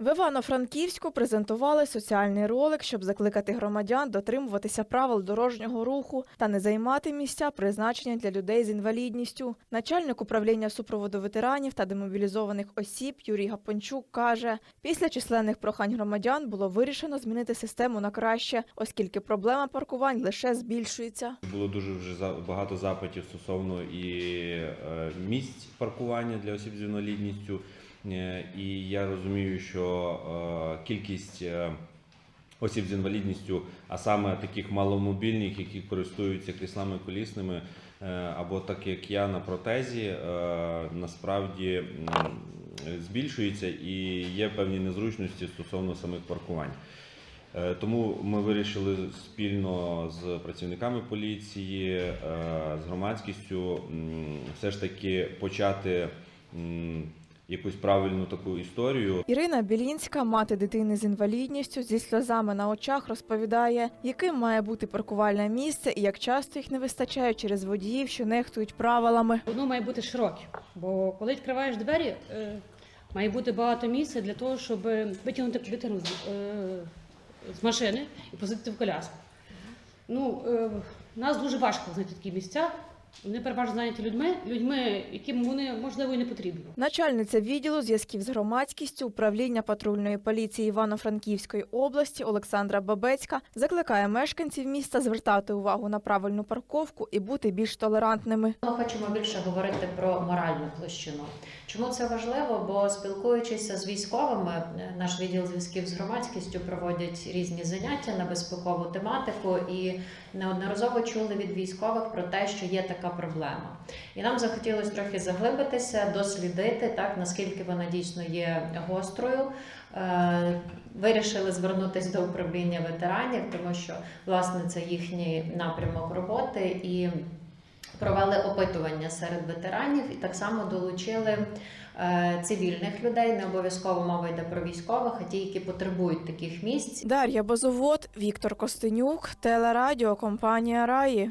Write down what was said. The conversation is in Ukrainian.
В Івано-Франківську презентували соціальний ролик, щоб закликати громадян дотримуватися правил дорожнього руху та не займати місця, призначення для людей з інвалідністю. Начальник управління супроводу ветеранів та демобілізованих осіб Юрій Гапончук каже, після численних прохань громадян було вирішено змінити систему на краще, оскільки проблема паркувань лише збільшується. Було дуже вже багато запитів стосовно і е, місць паркування для осіб з інвалідністю. Е, І я розумію, що е, кількість е, осіб з інвалідністю, а саме таких маломобільних, які користуються кріслами колісними, або так як я на протезі, насправді збільшується і є певні незручності стосовно самих паркувань. Тому ми вирішили спільно з працівниками поліції, з громадськістю все ж таки почати якусь правильну таку історію. Ірина Білінська, мати дитини з інвалідністю, зі сльозами на очах розповідає, яким має бути паркувальне місце і як часто їх не вистачає через водіїв, що нехтують правилами. Воно має бути широке, бо коли відкриваєш двері, е, має бути багато місця для того, щоб витягнути дитину з, е, машини і посадити в коляску. Ну, е, нас дуже важко знайти такі місця. Вони переважно зайняті людьми, людьми, яким вони можливо і не потрібні. Начальниця відділу зв'язків з громадськістю управління патрульної поліції Івано-Франківської області Олександра Бабецька закликає мешканців міста звертати увагу на правильну парковку і бути більш толерантними. Ми хочемо більше говорити про моральну площину. Чому це важливо? Бо спілкуючися з військовими, наш відділ зв'язків з громадськістю проводять різні заняття на безпекову тематику, і неодноразово чули від військових про те, що є така проблема. І нам захотілося трохи заглибитися, дослідити так, наскільки вона дійсно є гострою. Е, Вирішили звернутися до управління ветеранів, тому що власне це їхній напрямок роботи і провели опитування серед ветеранів і так само долучили е, цивільних людей. Не обов'язково мова йде про військових, а ті, які потребують таких місць. Дар'я Бозовод, Віктор Костенюк, телерадіокомпанія Раї.